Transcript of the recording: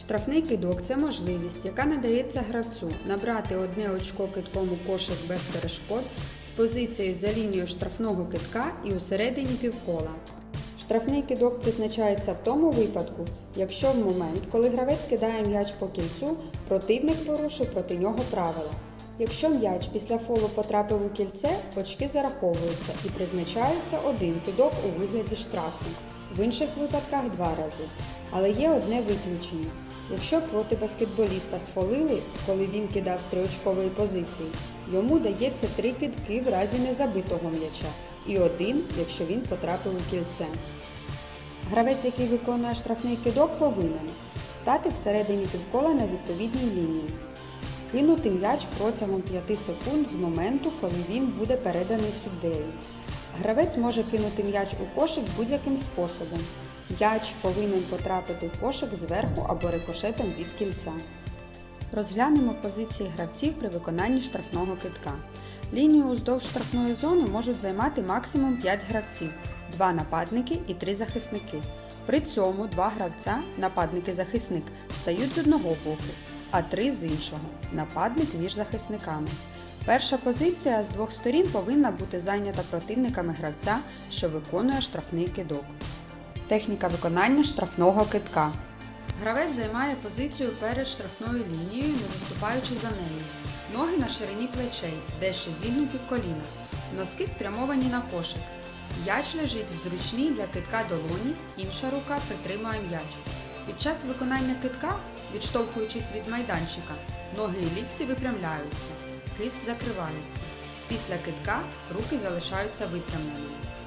Штрафний кидок це можливість, яка надається гравцю набрати одне очко китком у кошик без перешкод з позицією за лінією штрафного китка і у середині півкола. Штрафний кидок призначається в тому випадку, якщо в момент, коли гравець кидає м'яч по кільцю, противник порушив проти нього правила. Якщо м'яч після фолу потрапив у кільце, очки зараховуються і призначається один кидок у вигляді штрафу. В інших випадках два рази. Але є одне виключення. Якщо проти баскетболіста сфолили, коли він кидав з триочкової позиції, йому дається три кидки в разі незабитого м'яча і один, якщо він потрапив у кільце. Гравець, який виконує штрафний кидок, повинен стати всередині півкола на відповідній лінії, кинути м'яч протягом 5 секунд з моменту, коли він буде переданий суддею. Гравець може кинути м'яч у кошик будь-яким способом. М'яч повинен потрапити в кошик зверху або рикошетом від кільця. Розглянемо позиції гравців при виконанні штрафного китка. Лінію уздовж штрафної зони можуть займати максимум 5 гравців, 2 нападники і 3 захисники. При цьому два гравця, нападник-захисник, стають з одного боку, а три з іншого нападник між захисниками. Перша позиція з двох сторін повинна бути зайнята противниками гравця, що виконує штрафний кидок. Техніка виконання штрафного китка. Гравець займає позицію перед штрафною лінією, не заступаючи за нею. Ноги на ширині плечей, дещо зігнуті в колінах. Носки спрямовані на кошик. М'яч лежить в зручній для китка долоні, інша рука притримує м'яч. Під час виконання китка, відштовхуючись від майданчика, ноги і лікті випрямляються, кисть закривається. Після китка руки залишаються випрямленими.